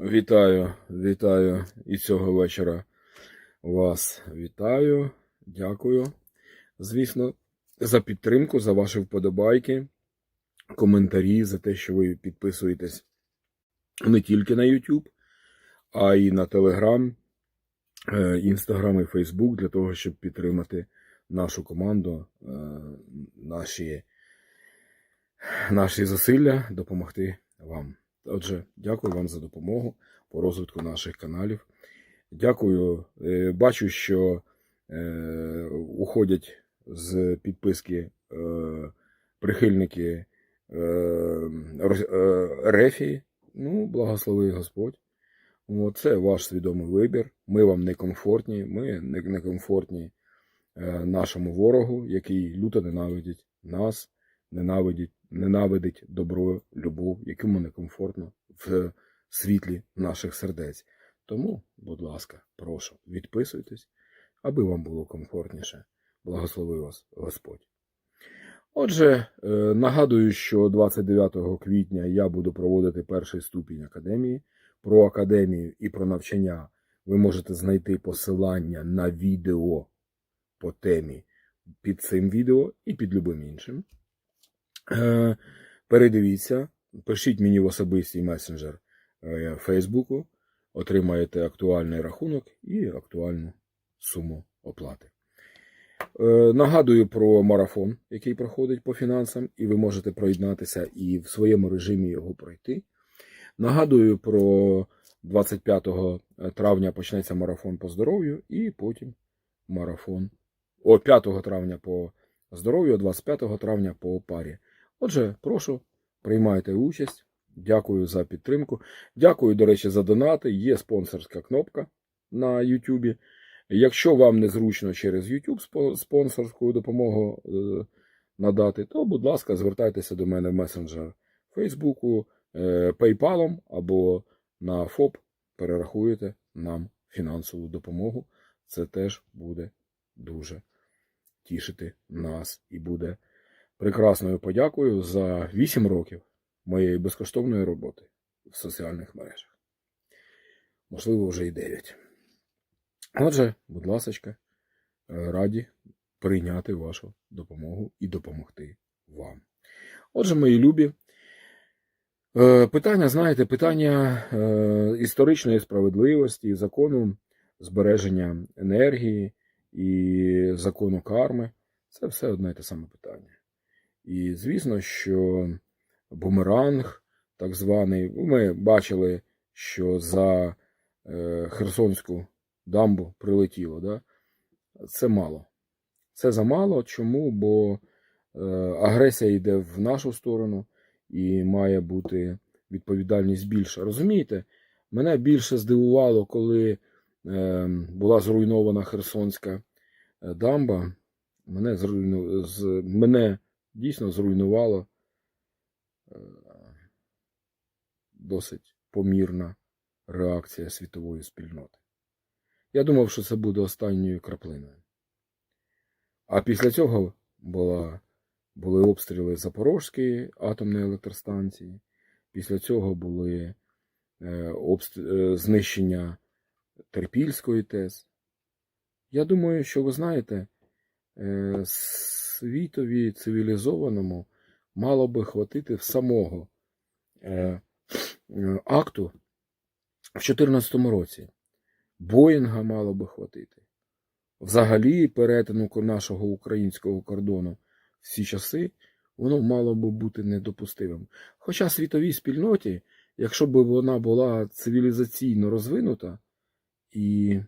Вітаю, вітаю і цього вечора вас вітаю. Дякую. Звісно, за підтримку, за ваші вподобайки, коментарі, за те, що ви підписуєтесь не тільки на YouTube, а й на Telegram, е, Instagram і Facebook для того, щоб підтримати нашу команду, е, наші, наші зусилля допомогти вам. Отже, дякую вам за допомогу по розвитку наших каналів. Дякую. Е, Бачу, що е, уходять з підписки е, прихильники Рефії. Ну, благослови Господь. Це ваш свідомий вибір. Ми вам не комфортні, ми не, комфортні нашому ворогу, який люто ненавидить нас, ненавидить, ненавидить добро, любов, якому некомфортно в світлі наших сердець. Тому, будь ласка, прошу, відписуйтесь, аби вам було комфортніше. Благослови вас Господь. Отже, е, нагадую, що 29 квітня я буду проводити перший ступінь академії. Про академію і про навчання ви можете знайти посилання на відео по темі під цим відео і під любим іншим. Е, Передивіться, пишіть мені в особистий месенджер е, Фейсбуку, отримаєте актуальний рахунок і актуальну суму оплати. Е, Нагадую про марафон, який проходить по фінансам, і ви можете приєднатися і в своєму режимі його пройти. Нагадую про 25 травня почнеться марафон по здоров'ю, і потім марафон о 5 травня по здоров'ю, 25 травня по парі. Отже, прошу, приймайте участь. Дякую за підтримку. Дякую, до речі, за донати. Є спонсорська кнопка на YouTube. Якщо вам незручно через YouTube спонсорську допомогу е, надати, то, будь ласка, звертайтеся до мене в месенджер е, PayPal або на ФОП перерахуєте нам фінансову допомогу. Це теж буде дуже тішити нас і буде прекрасною подякою за 8 років моєї безкоштовної роботи в соціальних мережах. Можливо, вже і 9. Отже, будь ласка, раді прийняти вашу допомогу і допомогти вам. Отже, мої любі, е, питання, знаєте, питання е, історичної справедливості, закону збереження енергії і закону карми це все одне і те саме питання. І звісно, що бумеранг, так званий, ми бачили, що за е, Херсонську дамбу прилетіло. Да? Це мало. Це замало. Чому? Бо е, агресія йде в нашу сторону і має бути відповідальність більша. Розумієте, мене більше здивувало, коли е, була зруйнована Херсонська дамба. Мене, зруйну... мене дійсно зруйнувало е, досить помірна реакція світової спільноти. Я думав, що це буде останньою краплиною. А після цього була, були обстріли Запорізької атомної електростанції, після цього були е, обст... е, знищення Терпільської ТЕС. Я думаю, що ви знаєте, е, світові цивілізованому мало би хватити в самого е, е, акту в 2014 році. Боїнга мало би хватити. Взагалі, перетину нашого українського кордону в ці часи, воно мало би бути недопустимим. Хоча світовій спільноті, якщо б вона була цивілізаційно розвинута і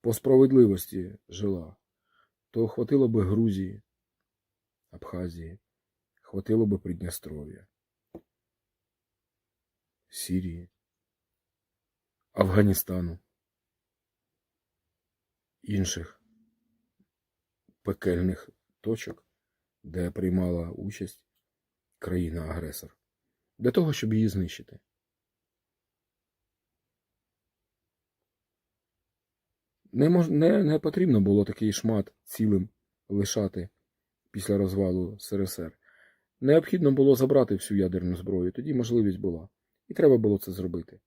по справедливості жила, то хватило би Грузії, Абхазії, хватило би Придністров'я, Сірії, Афганістану, інших пекельних точок, де приймала участь країна-агресор, для того, щоб її знищити. Не, мож... не, не потрібно було такий шмат цілим лишати після розвалу СРСР. Необхідно було забрати всю ядерну зброю, тоді можливість була. І треба було це зробити.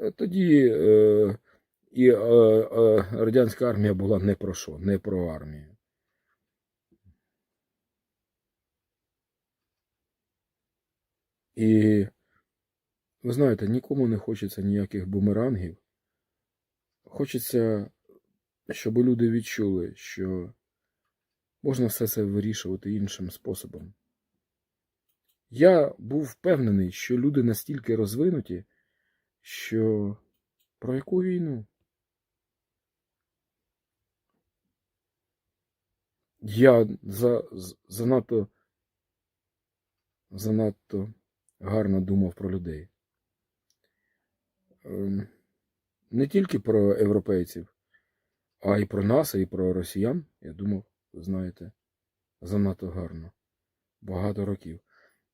Е, Тоді е, і е, е, радянська армія була не про що, не про армію. І ви знаєте, нікому не хочеться ніяких бумерангів. Хочеться, щоб люди відчули, що можна все це вирішувати іншим способом. Я був впевнений, що люди настільки розвинуті, що про яку війну? Я за, занадто, занадто гарно думав про людей. Не тільки про європейців, а й про нас, і про росіян. Я думав, знаєте, занадто гарно. Багато років.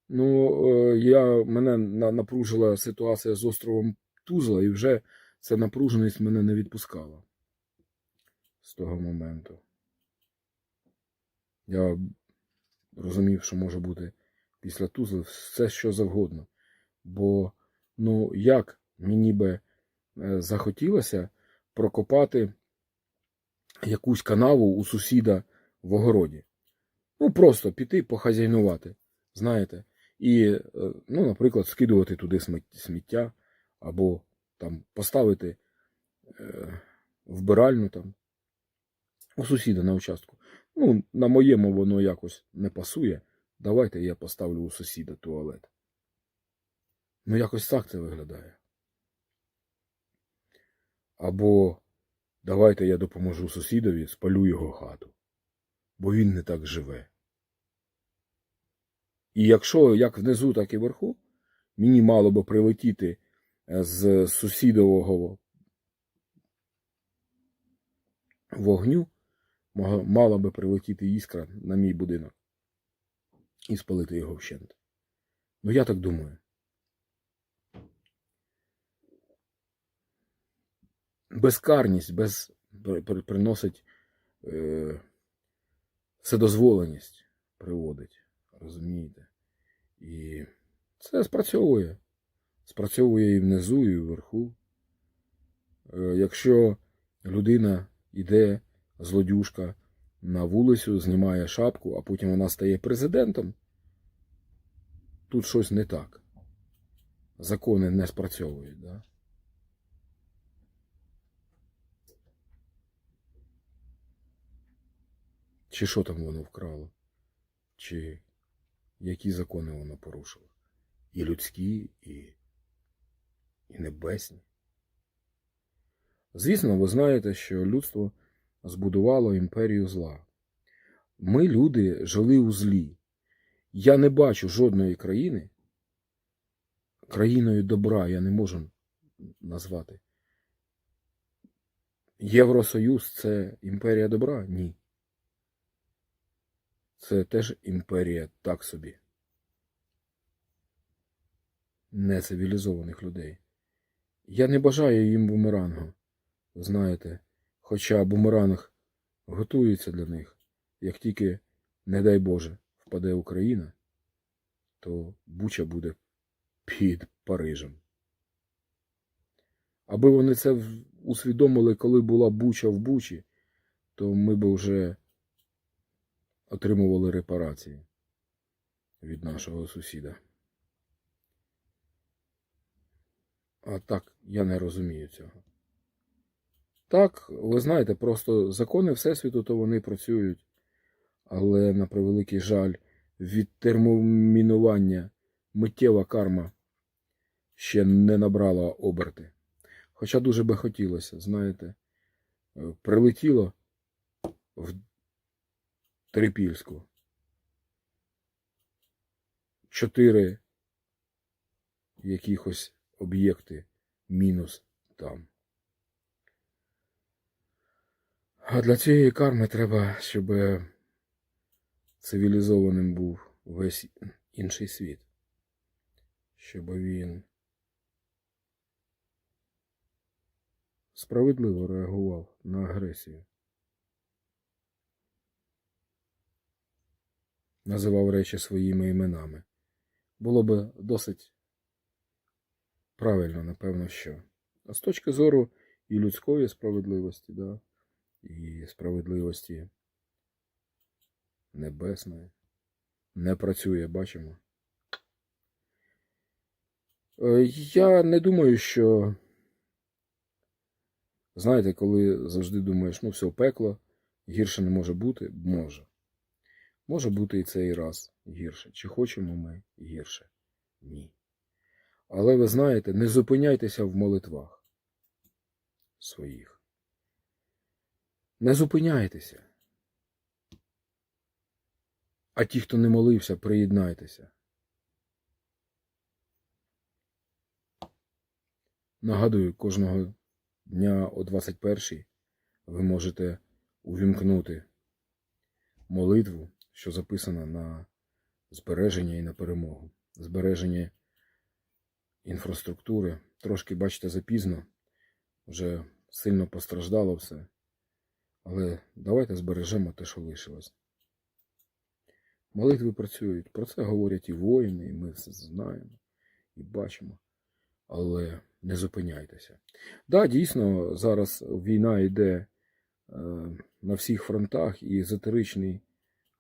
Ну, е, я, мене напружила ситуація з островом Тузла, і вже ця напруженість мене не відпускала з того моменту. Я розумів, що може бути після Тузли все, що завгодно. Бо, ну, як мені би захотілося прокопати якусь канаву у сусіда в огороді. Ну, просто піти похазяйнувати, знаєте. І, е, ну, наприклад, скидувати туди сміття, або там поставити е, вбиральну там у сусіда на участку. Ну, на моєму воно якось не пасує. Давайте я поставлю у сусіда туалет. Ну, якось так це виглядає. Або давайте я допоможу сусідові, спалю його хату, бо він не так живе. І якщо як внизу, так і вверху, мені мало би прилетіти е, з сусідового вогню, мала би прилетіти іскра на мій будинок і спалити його вщент. Ну, я так думаю. Безкарність без, при- при- приносить е, вседозволеність приводить. Розумієте? І це спрацьовує. Спрацьовує і внизу, і вверху. Е, Якщо людина йде, злодюжка, на вулицю, знімає шапку, а потім вона стає президентом, тут щось не так. Закони не спрацьовують, да? Чи що там воно вкрало? Чи які закони воно порушило? І людські, і, і небесні. Звісно, ви знаєте, що людство збудувало імперію зла. Ми, люди, жили у злі. Я не бачу жодної країни, країною добра я не можу назвати. Євросоюз це імперія добра? Ні. Це теж імперія так собі. Нецивілізованих людей. Я не бажаю їм бумерангу, знаєте, хоча бумеранг готується для них. Як тільки, не дай Боже, впаде Україна, то Буча буде під Парижем. Аби вони це усвідомили, коли була Буча в Бучі, то ми б вже отримували репарації від нашого сусіда. А так, я не розумію цього. Так, ви знаєте, просто закони Всесвіту, то вони працюють, але, на превеликий жаль, від термомінування миттєва карма ще не набрала оберти. Хоча дуже би хотілося, знаєте, е, прилетіло в Трипільську. Чотири якихось об'єкти мінус там. А для цієї карми треба, щоб цивілізованим був весь інший світ. Щоб він справедливо реагував на агресію. Називав речі своїми іменами. Було би досить Правильно, напевно, що. А з точки зору і людської справедливості, да, і справедливості небесної не працює, бачимо. Е, Я не думаю, що. Знаєте, коли завжди думаєш, ну все, пекло, гірше не може бути, може. Може бути і цей раз гірше. Чи хочемо ми гірше? Ні. Але ви знаєте, не зупиняйтеся в молитвах своїх. Не зупиняйтеся. А ті, хто не молився, приєднайтеся. Нагадую, кожного дня о 21 ви можете увімкнути молитву, що записана на збереження і на перемогу. Збереження інфраструктури. Трошки, бачите, запізно, вже сильно постраждало все. Але давайте збережемо те, що лишилось. Молитви працюють. Про це говорять і воїни, і ми все знаємо, і бачимо. Але не зупиняйтеся. Так, да, дійсно, зараз війна йде е, на всіх фронтах і езотеричний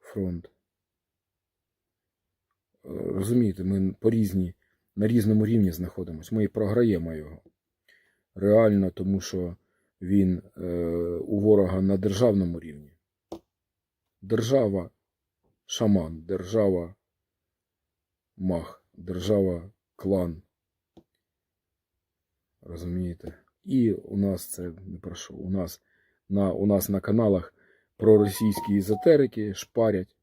фронт. Е, Розумієте, ми по різні, на різному рівні знаходимося. Ми і програємо його. Реально, тому що він е, у ворога на державному рівні. Держава шаман, держава мах, держава клан. Розумієте? І у нас це не про що. У нас на, у нас на каналах проросійські езотерики шпарять.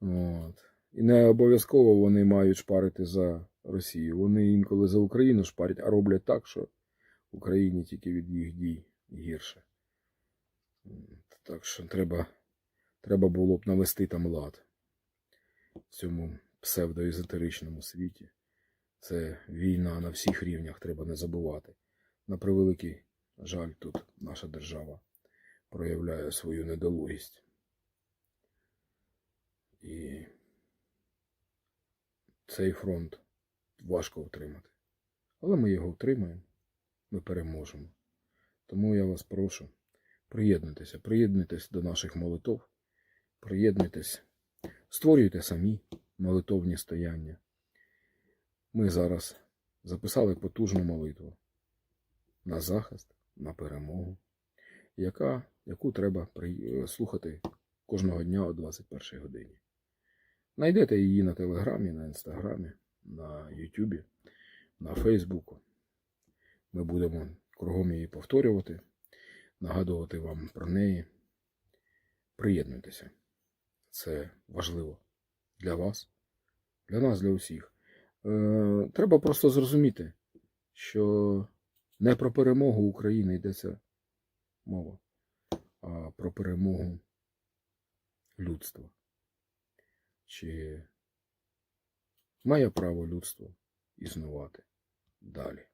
От. І не обов'язково вони мають шпарити за Росію. Вони інколи за Україну шпарять, а роблять так, що Україні тільки від їх дій гірше. Так що треба, треба було б навести там лад в цьому псевдоезотеричному світі. Це війна на всіх рівнях, треба не забувати. На превеликий жаль, тут наша держава проявляє свою недолугість. І цей фронт важко втримати. Але ми його втримаємо, ми переможемо. Тому я вас прошу, приєднуйтеся, приєднуйтесь до наших молитов, приєднуйтесь, створюйте самі молитовні стояння. Ми зараз записали потужну молитву на захист, на перемогу, яка, яку треба при- слухати кожного дня о 21 годині. Найдете її на Телеграмі, на Інстаграмі, на Ютубі, на Фейсбуку. Ми будемо кругом її повторювати, нагадувати вам про неї. Приєднуйтеся. Це важливо для вас, для нас, для усіх. Е, треба просто зрозуміти, що не про перемогу України йдеться мова, а про перемогу людства. Чи має право людство існувати далі?